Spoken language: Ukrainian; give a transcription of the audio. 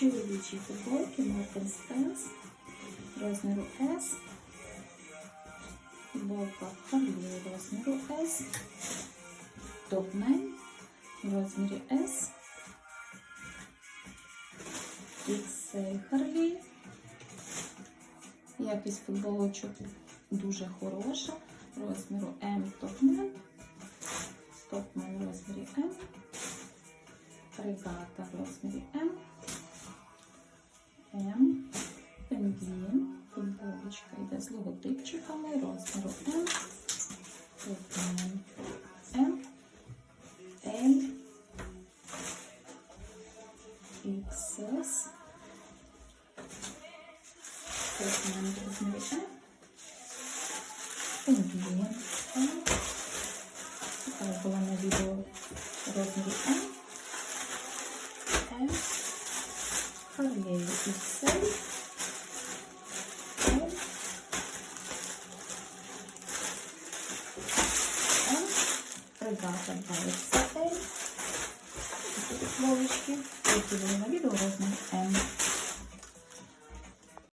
Чоловічі футболки Martin Spence розміру S. Футболка Харлі розміру S. Топмен в розмірі S. XL Харлі. Якість футболочок дуже хороша. Розміру М Топмен. Топмен в розмірі М. Регата в розмірі. М. з логотипчиками розміру М. М. L. XS. В розмірі М. Пінгвін М. Така була на відео розмірі М. М. Харлей XL. L. М. Регата 2XL. Такі футболочки, які були на відео розмір М.